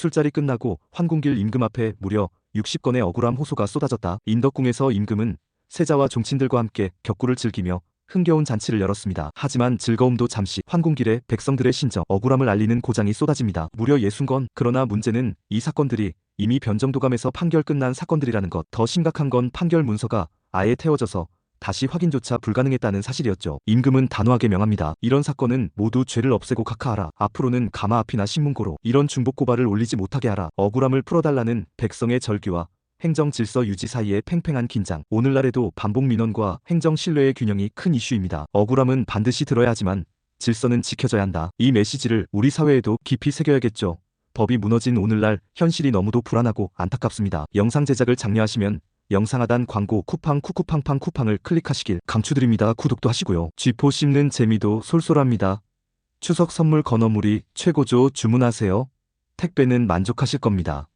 술자리 끝나고 환궁길 임금 앞에 무려 60건의 억울함 호소가 쏟아졌다. 인덕궁에서 임금은 세자와 종친들과 함께 격구를 즐기며 흥겨운 잔치를 열었습니다. 하지만 즐거움도 잠시 환궁길에 백성들의 신정, 억울함을 알리는 고장이 쏟아집니다. 무려 60건. 그러나 문제는 이 사건들이 이미 변정도감에서 판결 끝난 사건들이라는 것. 더 심각한 건 판결 문서가 아예 태워져서 다시 확인조차 불가능했다는 사실이었죠. 임금은 단호하게 명합니다. 이런 사건은 모두 죄를 없애고 각하하라. 앞으로는 가마 앞이나 신문고로 이런 중복 고발을 올리지 못하게 하라. 억울함을 풀어달라는 백성의 절규와 행정 질서 유지 사이의 팽팽한 긴장. 오늘날에도 반복 민원과 행정 신뢰의 균형이 큰 이슈입니다. 억울함은 반드시 들어야 하지만 질서는 지켜져야 한다. 이 메시지를 우리 사회에도 깊이 새겨야겠죠. 법이 무너진 오늘날 현실이 너무도 불안하고 안타깝습니다. 영상 제작을 장려하시면 영상 하단 광고 쿠팡 쿠쿠팡팡 쿠팡을 클릭하시길 강추드립니다. 구독도 하시고요. 쥐포 씹는 재미도 쏠쏠합니다. 추석 선물 건어물이 최고죠. 주문하세요. 택배는 만족하실 겁니다.